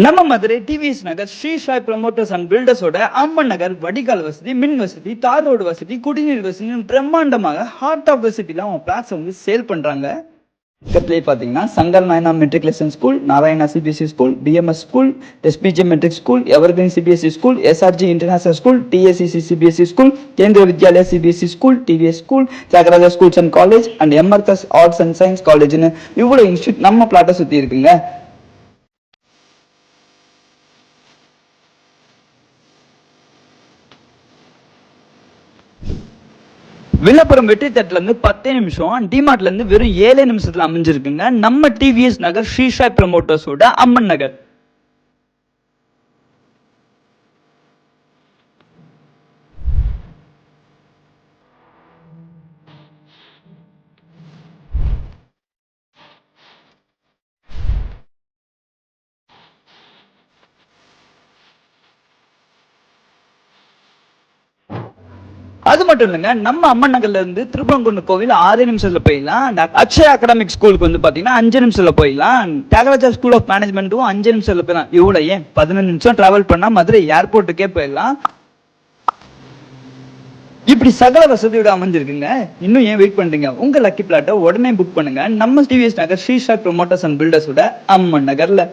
நம்ம Madurai TVS Nagar Sri Sai promoters and பில்டர்ஸோட Amman Nagar வடிகால் வசதி மின் வசதி தார் ரோடு வசதி குடிநீர் வசதி பிரம்மாண்டமாக ஹார்ட் ஆஃப் வசதிலாம் அவங்க பிளாட்ஸ் வந்து சேல் பண்றாங்க. பக்கத்துலேயே பார்த்தீங்கன்னா Shankar Nayana matriculation school Narayana CBSE school TMS school SBG matric school evergreen CBSE school SRG international school TSCC CBSE school Kendriya Vidyalaya CBSE school TVS school Thiagaraja schools and college and MRS arts and science காலேஜ்னு இவ்வளோ institute நம்ம பிளாட்டை சுற்றி இருக்குங்க. விழுப்புரம் வெற்றி தட்டுல இருந்து பத்தே நிமிஷம் டிமார்ட்ல இருந்து வெறும் ஏழே நிமிஷத்துல அமைஞ்சிருக்குங்க. நம்ம டிவிஎஸ் நகர் ஸ்ரீஷாய் ப்ரமோட்டர்ஸோட அம்மன் நகர். அது மட்டும் இல்லைங்க நம்ம அம்மன் இருந்து திருப்பரங்குன்று கோவில் ஆறு நிமிஷத்துல போயிடலாம். அந்த அக்ஷய அகாடமிக் ஸ்கூலுக்கு வந்து பாத்தீங்கன்னா அஞ்சு நிமிஷத்துல போயிடலாம். தியாகராஜா ஸ்கூல் ஆஃப் மேனேஜ்மெண்ட்டும் அஞ்சு நிமிஷத்துல போயிடலாம். இவ்வளவு ஏன்? பதினஞ்சு நிமிஷம் டிராவல் பண்ணா மதுரை ஏர்போர்ட்டுக்கே போயிடலாம். இப்படி சகல வசதியோட அமைஞ்சிருக்குங்க. இன்னும் ஏன் வெயிட் பண்றீங்க? உங்க லக்கி பிளாட்டை உடனே புக் பண்ணுங்க. நம்ம TVS Nagar Srisha promoters and பில்டர்ஸோட Amman நகர்ல.